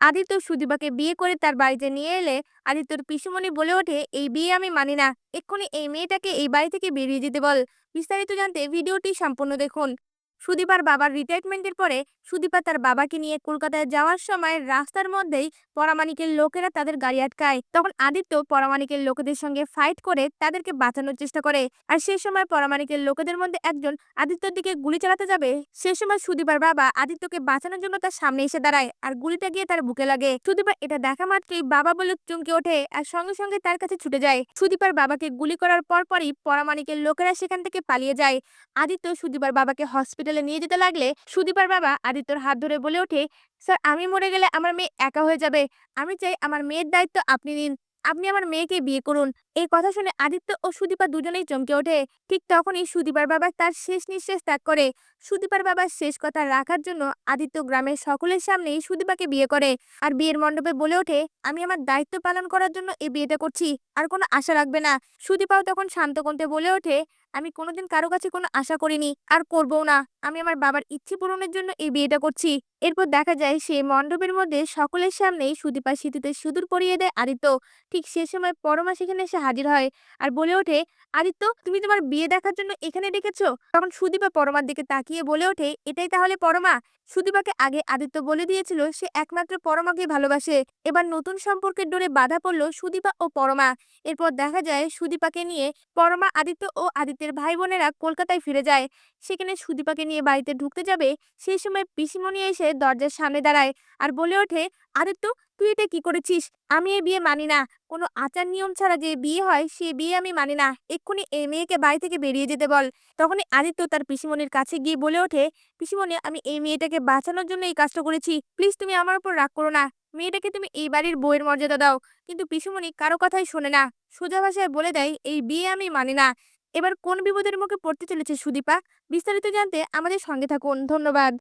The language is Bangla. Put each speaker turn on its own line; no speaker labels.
আদিত্য সুদীপাকে বিয়ে করে তার বাড়িতে নিয়ে এলে আদিত্যর পিসুমণি বলে ওঠে, এই বিয়ে আমি মানি না। এক্ষুনি এই মেয়েটাকে এই বাড়ি থেকে বেরিয়ে যেতে বল। বিস্তারিত জানতে ভিডিওটি সম্পূর্ণ দেখুন। সুদীপার বাবার রিটায়ারমেন্টের পরে সুদীপা তার বাবাকে নিয়ে কলকাতায় যাওয়ার সময় রাস্তার মধ্যেই পরামানিকের লোকেরা তাদের গাড়ি আটকায়। তখন আদিত্য পরামানিকের লোকেদের সঙ্গে ফাইট করে তাদেরকে বাঁচানোর চেষ্টা করে। আর সেই সময় পরামানিকের লোকেদের মধ্যে একজন আদিত্যর দিকে গুলি চালাতে যাবে, সে সময় সুদীপার বাবা আদিত্যকে বাঁচানোর জন্য তার সামনে এসে দাঁড়ায় আর গুলিটা গিয়ে তার বুকে লাগে। সুদীপা এটা দেখা মাত্রই বাবা বলে চমকে ওঠে আর সঙ্গে সঙ্গে তার কাছে ছুটে যায়। সুদীপার বাবাকে গুলি করার পরপরই পরামানিকের লোকেরা সেখান থেকে পালিয়ে যায়। আদিত্য সুদীপার বাবাকে হসপিটালে নিয়ে যেতে লাগলে সুদীপার বাবা আদিত্যর হাত ধরে বলে ওঠে, স্যার, আমি মরে গেলে আমার মেয়ে একা হয়ে যাবে। আমি চাই আমার মেয়ের দায়িত্ব আপনি নিন। আপনি আমার মেয়েকে বিয়ে করুন। এই কথা শুনে আদিত্য ও সুদীপা দুজনেই চমকে ওঠে। ঠিক তখনই সুদীপার বাবা তার শেষ নিঃশ্বাস ত্যাগ করে। সুদীপার বাবার শেষ কথা রাখার জন্য আদিত্য গ্রামের সকলের সামনেই সুদীপাকে বিয়ে করে আর বিয়ের মণ্ডপে বলে ওঠে, আমি আমার দায়িত্ব পালন করার জন্য এই বিয়েটা করছি, আর কোনো আশা রাখবে না। সুদীপাও তখন শান্ত কণ্ঠে বলে ওঠে, আমি কোনোদিন কারও কাছে কোনো আশা করিনি, আর করবও না। আমি আমার বাবার ইচ্ছে পূরণের জন্য এই বিয়েটা করছি। এরপর দেখা যায় সেই মণ্ডপের মধ্যে সকলের সামনেই সুদীপা স্মৃতিতে সুদূর পরিয়ে দেয় আদিত্য। ঠিক সে সময় পরমা সেখানে এসে হাজির হয় আর বলে ওঠে, আদিত্য, তুমি তোমার বিয়ে দেখার জন্য এখানে ডেকেছো? তখন সুদীপা পরমার দিকে তাকিয়ে বলে ওঠে, এটাই তাহলে পরমা। সুদীপাকে আগে আদিত্য বলে দিয়েছিল, সে একমাত্র পরমাকে ভালোবাসে। এবার নতুন সম্পর্কের ডোরে বাধা পড়ল সুদীপা ও পরমা। এরপর দেখা যায় সুদীপাকে নিয়ে পরমা, আদিত্য ও আদিত্যের ভাই বোনেরা কলকাতায় ফিরে যায়। সেখানে সুদীপাকে নিয়ে বাড়িতে ঢুকতে যাবে। সেই সময় পিসিমণি এসে দরজার সামনে দাঁড়ায় আর বলে ওঠে, আদিত্য তুই এটা কি করেছিস? আমি এ বিয়ে মানি না। কোনো আচার নিয়ম ছাড়া যে বিয়ে হয়, সে বিয়ে আমি মানি না। এক্ষুনি এই মেয়েকে বাড়ি থেকে বেরিয়ে যেতে বল। তখনই আদিত্য তার পিসিমণির কাছে গিয়ে বলে ওঠে, পিসিমণি, আমি এই মেয়েটাকে বাঁচানোর জন্য এই কাজটা করেছি। প্লিজ তুমি আমার উপর রাগ করো না। মেয়েটাকে তুমি এই বাড়ির বইয়ের মর্যাদা দাও। কিন্তু পিসিমণি কারও কথাই শোনে না। সোজা ভাষায় বলে দেয়, এই বিয়ে আমি মানি না। এবার কোন বিপদের মুখে পড়তে চলেছে সুদীপা? বিস্তারিত জানতে আমাদের সঙ্গে থাকুন। ধন্যবাদ।